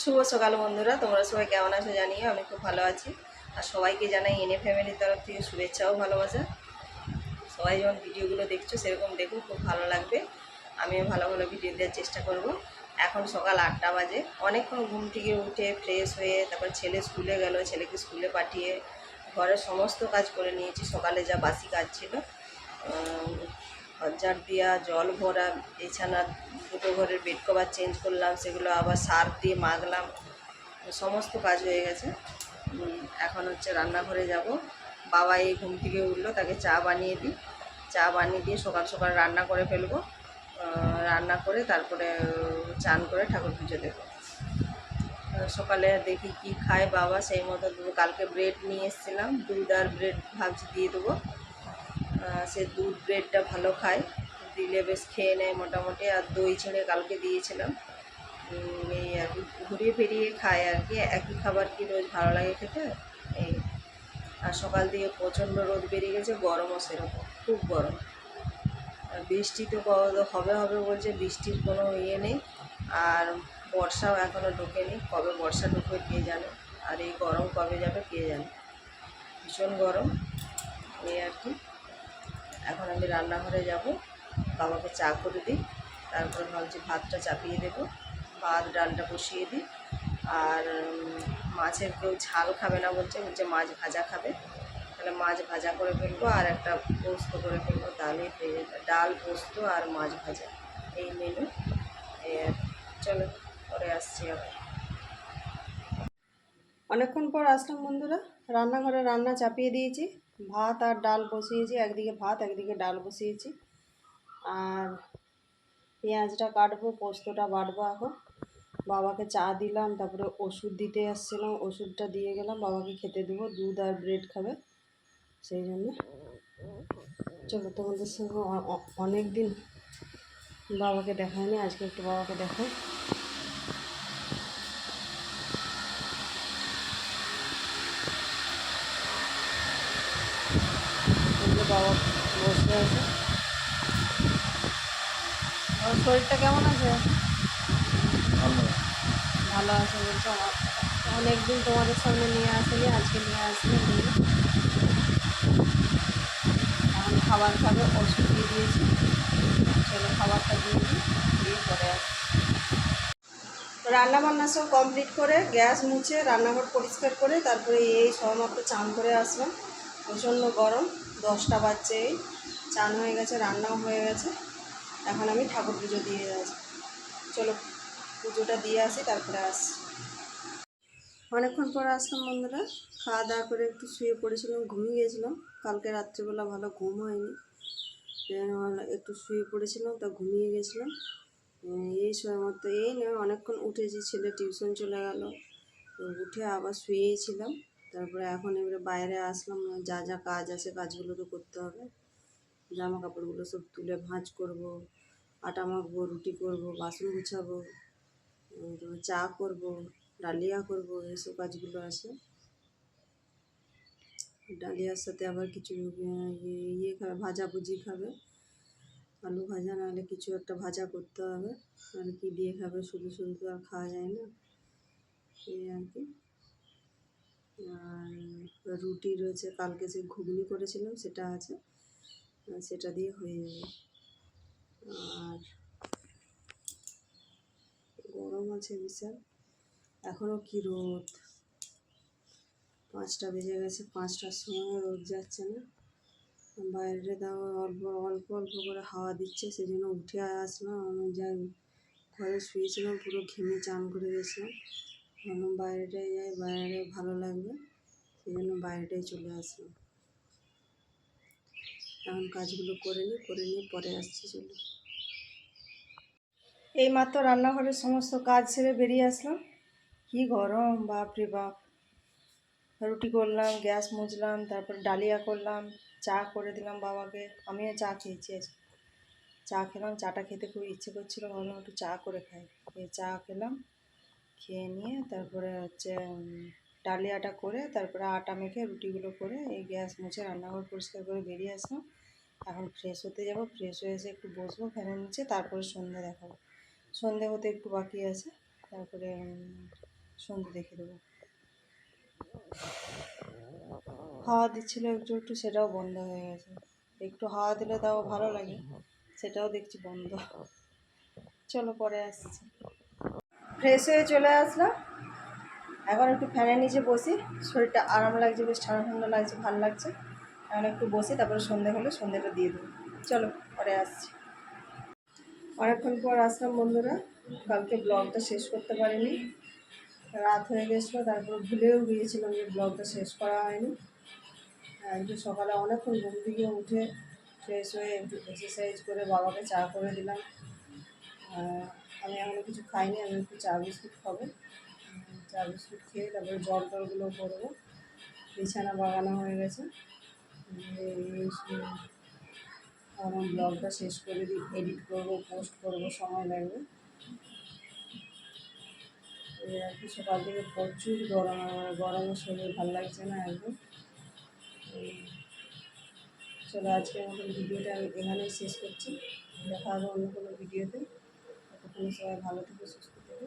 শুভ সকাল বন্ধুরা, তোমরা সবাই কেমন আছো জানিও, আমি খুব ভালো আছি। আর সবাইকে জানাই এনে ফ্যামিলির তরফ থেকে শুভেচ্ছাও ভালোবাসা। সবাই যেমন ভিডিওগুলো দেখছ সেরকম দেখো খুব ভালো লাগবে। আমিও ভালো ভালো ভিডিও দেওয়ার চেষ্টা করব। এখন সকাল আটটা বাজে। অনেকক্ষণ ঘুম থেকে উঠে ফ্রেশ হয়ে তারপর ছেলে স্কুলে গেল, ছেলেকে স্কুলে পাঠিয়ে ঘরের সমস্ত কাজ করে নিয়েছি। সকালে যা বাসি কাজ ছিল ঝাড় দেওয়া, জল ভরা, বিছানা দুটো ঘরের বেড কভার চেঞ্জ করলাম, সেগুলো আবার সার্ফ দিয়ে মাখলাম, সমস্ত কাজ হয়ে গেছে। এখন হচ্ছে রান্নাঘরে যাব। বাবা এই ঘুম থেকে উঠল, তাকে চা বানিয়ে দিই। চা বানিয়ে দিয়ে সকাল সকাল রান্না করে ফেলব। রান্না করে তারপরে চান করে ঠাকুর পুজো দেবো। সকালে দেখি কি খায় বাবা, সেই মতো কালকে ব্রেড নিয়ে এসেছিলাম। দুধ আর ব্রেড ভাবছি দিয়ে দেবো। সে দুধ ব্রেডটা ভালো খায়। দিলে বেশ খেয়ে নেয় মোটামুটি, আর দই ছেড়ে কালকে দিয়েছিলাম। এই আর কি, ঘুরিয়ে ফিরিয়ে খায় আর কি, একই খাবার কি রোজ ভালো লাগে খেতে? এই, আর সকাল দিয়ে প্রচণ্ড রোদ বেরিয়ে গেছে, গরমও সেরকম, খুব গরম। আর বৃষ্টি তো হবে হবে বলছে, বৃষ্টির কোনো ইয়ে নেই, আর বর্ষাও এখনও ঢোকেনি, কবে বর্ষা ঢুকবে কে জানে, আর এই গরম কবে যাবে কে জানে। ভীষণ গরম, এই আর কি। এখন আমি রান্নাঘরে যাব বাবাকে চা করে দিই। তারপরে ভাবছি ভাতটা চাপিয়ে দেবো। ভাত, ডালটা বসিয়ে দিই। আর মাছের কেউ ঝাল খাবে না বলছে বলছে মাছ ভাজা খাবে। তাহলে মাছ ভাজা করে ফেলব আর একটা পোস্ত করে ফেলব, ডালে ডাল, পোস্ত আর মাছ ভাজা। এই মেনু চলো, পরে আসছি আবার। অনেকক্ষণ পর আসলাম বন্ধুরা। রান্নাঘরে রান্না চাপিয়ে দিয়েছি। ভাত আর ডাল বসিয়েছি। একদিকে ভাত, একদিকে ডাল বসিয়েছি। আর পেঁয়াজটা কাটবো, পোস্তটা বাটবো এখন। বাবাকে চা দিলাম, তারপরে ওষুধ দিতে আসছিলাম ওষুধটা দিয়ে গেলাম, বাবাকে খেতে দেবো, দুধ আর ব্রেড খাবে, সেই জন্য। চলো, তোমাদের সঙ্গে অনেক দিন বাবাকে দেখায়নি আজকে একটু বাবাকে দেখাই। বাবা বসে আছে। শরীরটা কেমন আছে? ভালো। আছে বলছো? অনেকদিন তোমাদের সামনে নিয়ে আসেনি আজকে নিয়ে আসলে এখন খাবার খাবে ওষুধ দিয়ে দিয়েছি। চলো খাবারটা দিয়ে দিই দিয়ে পরে রান্না বান্না সব কমপ্লিট করে গ্যাস মুছে রান্নাঘর পরিষ্কার করে তারপরে এই সবেমাত্র চান করে আসলাম। প্রচণ্ড গরম দশটা বাজছে এই। চান হয়ে গেছে রান্নাও হয়ে গেছে। এখন আমি ঠাকুর পুজো দিয়ে আসি চলো, পুজোটা দিয়ে আসি, তারপরে আসি অনেকক্ষণ পর আসলাম বন্ধুরা। খাওয়া দাওয়া করে একটু শুয়ে পড়েছিলাম, ঘুমিয়ে গেছিলাম। কালকে রাত্রিবেলা ভালো ঘুম হয়নি। একটু শুয়ে পড়েছিলাম, তা ঘুমিয়ে গেছিলাম। এই সময় মতো এই নয় অনেকক্ষণ উঠেছি, ছেলে টিউশন চলে গেল। উঠে আবার শুয়েই ছিলাম তারপরে এখন এবারে বাইরে আসলাম, যা যা কাজ আছে, কাজগুলো তো করতে হবে। জামা কাপড়গুলো সব তুলে ভাঁজ করব, আটা মাখবো, রুটি করব, বাসন গুছাবো চা করব, ডালিয়া করব এইসব কাজগুলো আছে। ডালিয়ার সাথে আবার কিছু ইয়ে- খাবে, ভাজা ভুজি খাবে। আলু ভাজা নাহলে কিছু একটা ভাজা করতে হবে আর কি দিয়ে খাবে শুধু শুধু তো আর খাওয়া যায় না। এই আর কি। আর রুটি রয়েছে, কালকে যে ঘুগনি করেছিলাম সেটা আছে। সেটা দিয়ে হয়ে যাবে। আর গরম আছে বিশাল। এখনও কি রোদ? পাঁচটা বেজে গেছে, পাঁচটার সময় রোদ যাচ্ছে না। বাইরে তাও অল্প অল্প অল্প করে হাওয়া দিচ্ছে সেই জন্য উঠে আসলাম। আমি যাই, ঘরে শুয়েছিলাম, পুরো ঘেমে চান করে গেছিলাম। ভাবলাম বাইরেটায় যাই, বাইরে ভালো লাগবে সেই জন্য বাইরেটাই চলে আসলাম। এখন কাজগুলো করে নিই করে নিয়ে পরে আসছি, চলো। এই মাত্র রান্নাঘরের সমস্ত কাজ সেরে বেরিয়ে আসলাম। কি গরম, বাপ রে বাপ। রুটি করলাম, গ্যাস মুছলাম, তারপর ডালিয়া করলাম, চা করে দিলাম বাবাকে। আমিও চা খেয়েছি আজকে চা খেলাম, চাটা খেতে খুব ইচ্ছে করছিল, ভাবলাম একটু চা করে খাই। চা খেলাম, খেয়ে নিয়ে তারপরে হচ্ছে ডালিয়াটা করে তারপরে আটা মেখে রুটিগুলো করে এই গ্যাস মুছে রান্নাঘর পরিষ্কার করে বেরিয়ে আসলাম। এখন ফ্রেশ হতে যাব ফ্রেশ হয়ে এসে একটু বসবো ফ্যানের নিচে, তারপরে সন্ধে দেখাবো। সন্ধে হতে একটু বাকি আছে, তারপরে সন্ধে দেখে দেবো। হাওয়া দিচ্ছিল একটু একটু, সেটাও বন্ধ হয়ে গেছে। একটু হাওয়া দিলে তাও ভালো লাগে, সেটাও দেখছি বন্ধ। চলো পরে আসছি। ফ্রেশ হয়ে চলে আসলাম। এখন একটু ফ্যানের নিচে বসি, শরীরটা আরাম লাগছে, বেশ ঠান্ডা ঠান্ডা লাগছে, ভালো লাগছে। এখন একটু বসি, তারপরে সন্ধে হলে সন্ধেটা দিয়ে দেবো। চলো, পরে আসছি। অনেকক্ষণ পর আসলাম বন্ধুরা, কালকে ব্লগটা শেষ করতে পারিনি। রাত হয়ে গেছিল, তারপর ভুলেও গিয়েছিলাম যে ব্লগটা শেষ করা হয়নি। একটু সকালে অনেকক্ষণ ঘুম থেকে উঠে ফ্রেশ হয়ে একটু এক্সারসাইজ করে বাবাকে চা করে দিলাম। আমি এখনও কিছু খাইনি, আমি একটু চা বিস্কুট খাব। চা বিস্কুট খেয়ে তারপরে জল টলগুলো করব বিছানা বাগানো হয়ে গেছে। আমার ব্লগটা শেষ করে দিই এডিট করব পোস্ট করব, সময় লাগবে। কি, সকাল থেকে প্রচুর গরম, আমার গরমের শরীর ভালো লাগছে না একদম চলো, আজকের মতন ভিডিওটা আমি এখানেই শেষ করছি। দেখা হবে অন্য কোনো ভিডিওতে। সবাই ভালো থেকে, সুস্থ থেকো।